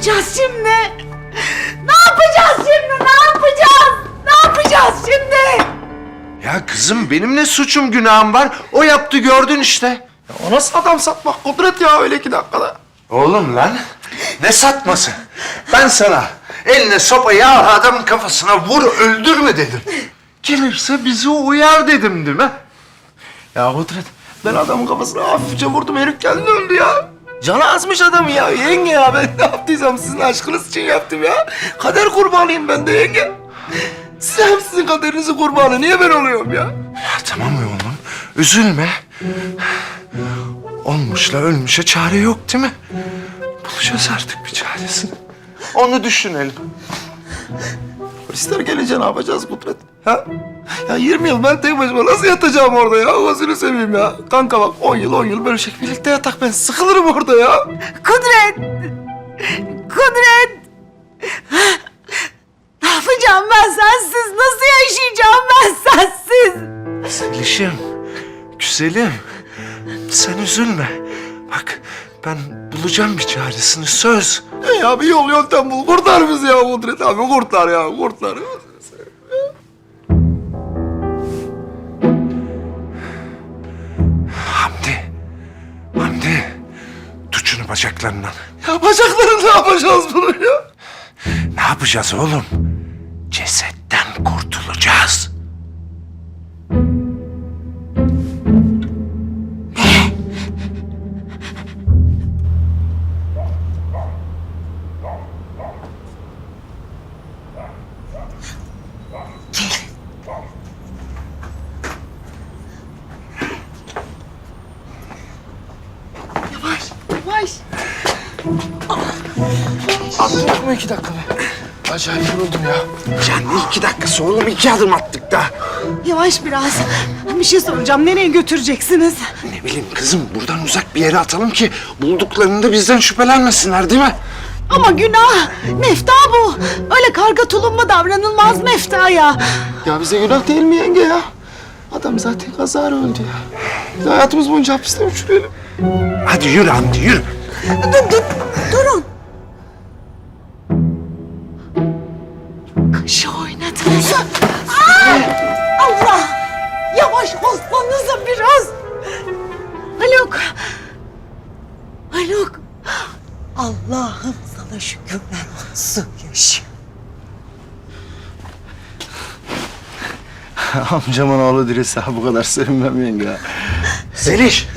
yapacağız şimdi? Ne yapacağız şimdi? Ne yapacağız? Ne yapacağız şimdi? Ya kızım benim ne suçum günahım var? O yaptı gördün işte. Ya o nasıl adam satmak Kudret ya öyle iki dakikada? Oğlum lan ne satması? Ben sana eline sopayı al adamın kafasına vur öldürme dedim. Gelirse bizi uyar dedim değil mi? Ya Kudret ben adamın kafasına hafifçe vurdum herif geldi öldü ya. Canı azmış adam ya yenge ya ben ne yaptıysam sizin aşkınız için yaptım ya. Kader kurbanıyım ben de yenge. Siz hem sizin kaderinizi kurbanı niye ben oluyorum ya? Ya tamam oğlum üzülme. Olmuşla ölmüşe çare yok değil mi? Bulacağız artık bir çaresini. Onu düşünelim. Polisler gelince ne yapacağız Kudret? Ha? Ya 20 yıl ben tek başıma nasıl yatacağım orada ya? Gözünü seveyim ya. Kanka bak 10 yıl 10 yıl bölüşecek birlikte yatak ben sıkılırım orada ya. Kudret! Kudret! Ne yapacağım ben sensiz? Nasıl yaşayacağım ben sensiz? Selişim, güzelim. Sen üzülme. Bak ben bulacağım bir çaresini söz. E ya bir yol yöntem bul. Kurtar bizi ya Kudret abi. Kurtar ya kurtar. Hamdi, Hamdi. Tut şunu bacaklarından. Ya bacaklarını ne yapacağız bunu ya? Ne yapacağız oğlum? Cesetten kurtulacağız. Yavaş, yavaş. Attık mı iki dakika be? Acayip yoruldum ya. Ya ne iki dakikası oğlum? iki adım attık da. Yavaş biraz. Bir şey soracağım. Nereye götüreceksiniz? Ne bileyim kızım buradan uzak bir yere atalım ki bulduklarında bizden şüphelenmesinler değil mi? Ama günah. Mefta bu. Öyle karga tulumba davranılmaz Mefta ya. Ya bize günah değil mi yenge ya? Adam zaten kazara öldü ya. Biz hayatımız boyunca hapiste mi çürüyelim? Hadi yürü Hamdi yürü. Dur, dur, durun. Kaşı oynadı. Aa! Allah! Yavaş olsanıza biraz. Haluk. Haluk. Allah'ım sana şükürler olsun yaşa. Amcamın oğlu direse bu kadar sevinmem yenge. Zeliş.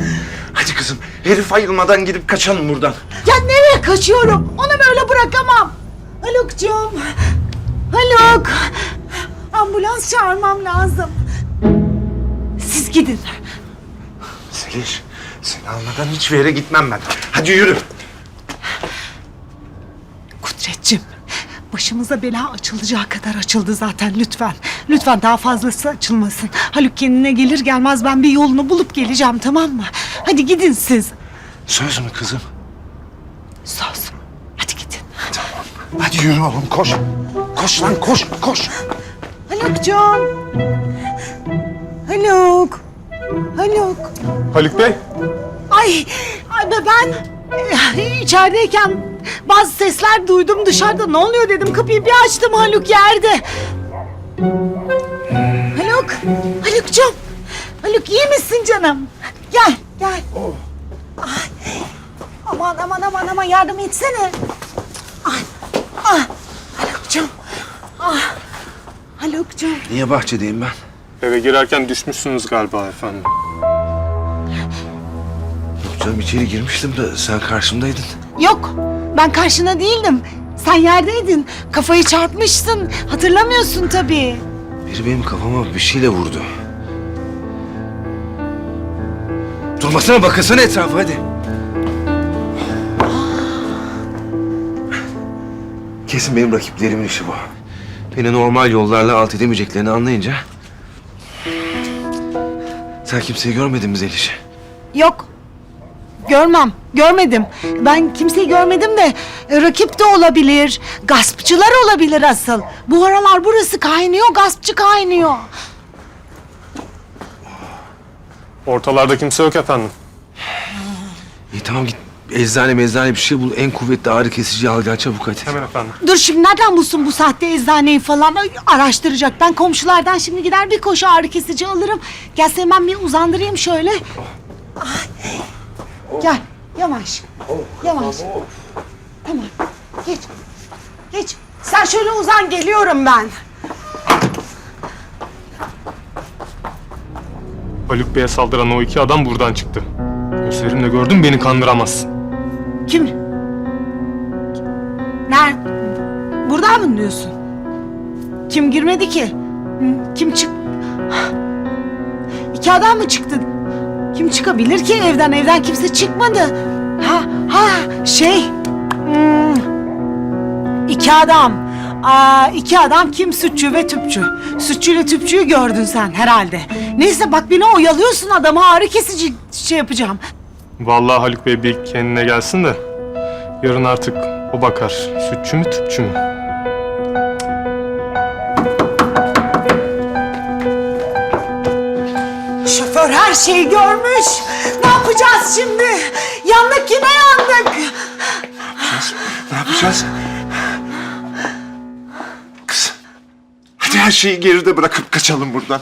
Hadi kızım herif ayılmadan gidip kaçalım buradan. Ya nereye kaçıyorum? Onu böyle bırakamam. Haluk'cum. Haluk. Ambulans çağırmam lazım. Siz gidin. Zeliş seni almadan hiçbir yere gitmem ben. Hadi yürü. Kudretçim. Başımıza bela açılacağı kadar açıldı zaten lütfen. Lütfen daha fazlası açılmasın. Haluk kendine gelir gelmez ben bir yolunu bulup geleceğim tamam mı? Hadi gidin siz. Söz mü kızım? Söz. Hadi gidin. Hadi yürü oğlum koş. Koş lan koş koş. Haluk'cum. Haluk. Haluk. Haluk Bey, Ay, ay be ben eh, içerideyken bazı sesler duydum dışarıda. Ne oluyor dedim. Kapıyı bir açtım Haluk yerde. Haluk, Haluk'cum. Haluk iyi misin canım? Gel, gel. Ay, aman aman aman aman yardım etsene. Ay, ah, Haluk'cum. Ah, Haluk'cum. Niye bahçedeyim ben? eve girerken düşmüşsünüz galiba efendim. Canım içeri girmiştim de sen karşımdaydın. Yok, ben karşına değildim. Sen yerdeydin. Kafayı çarpmışsın. Hatırlamıyorsun tabii. Biri benim kafama bir şeyle vurdu. Durmasana bakasana etrafa hadi. Kesin benim rakiplerimin işi bu. Beni normal yollarla alt edemeyeceklerini anlayınca... Sen kimseyi görmedin mi Zeliş? Yok. Görmem, görmedim. Ben kimseyi görmedim de e, rakip de olabilir. Gaspçılar olabilir asıl. Bu aralar burası kaynıyor, gaspçı kaynıyor. Ortalarda kimse yok efendim. İyi tamam git eczane mezane bir şey bul. En kuvvetli ağrı kesici al gel çabuk hadi. Hemen efendim. Dur şimdi nereden bulsun bu sahte eczaneyi falan Ay, araştıracak. Ben komşulardan şimdi gider bir koşu ağrı kesici alırım. Gel seni ben bir uzandırayım şöyle. Gel yavaş. Yavaş. Tamam geç. Geç. Sen şöyle uzan geliyorum ben. Haluk Bey'e saldıran o iki adam buradan çıktı. Gözlerimle gördüm beni kandıramazsın. Kim? Nerede? Burada mı diyorsun? Kim girmedi ki? Kim çık? İki adam mı çıktı? Çıkabilir ki evden? Evden kimse çıkmadı. Ha, ha, şey. hmm, İki adam. Aa, iki adam kim? Sütçü ve tüpçü. Sütçüyle tüpçüyü gördün sen herhalde. Neyse bak beni oyalıyorsun adama ağrı kesici şey yapacağım. Vallahi Haluk Bey bir kendine gelsin de yarın artık o bakar. Sütçü mü tüpçü mü? Şoför her şeyi görmüş. Ne yapacağız şimdi? Yandık yine yandık. Ne yapacağız? Kız. Hadi her şeyi geride bırakıp kaçalım buradan.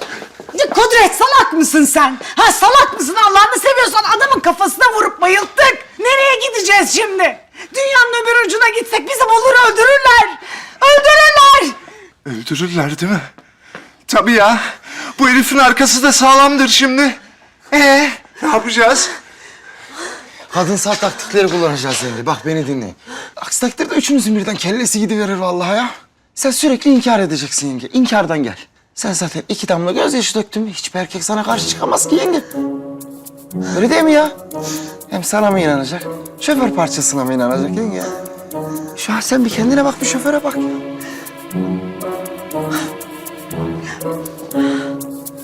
Ya Kudret salak mısın sen? Ha salak mısın Allah'ını seviyorsan adamın kafasına vurup bayılttık. Nereye gideceğiz şimdi? Dünyanın öbür ucuna gitsek bizi bulur öldürürler. Öldürürler. Öldürürler değil mi? Tabii ya. Bu herifin arkası da sağlamdır şimdi. Ee, ne yapacağız? Kadınsal taktikleri kullanacağız yenge. Bak beni dinle. Aksi takdirde üçünüzün birden kellesi gidiverir vallahi ya. Sen sürekli inkar edeceksin yenge. İnkardan gel. Sen zaten iki damla gözyaşı döktün mü hiçbir erkek sana karşı çıkamaz ki yenge. Öyle değil mi ya? Hem sana mı inanacak? Şoför parçasına mı inanacak yenge? Şu an sen bir kendine bak bir şoföre bak ya.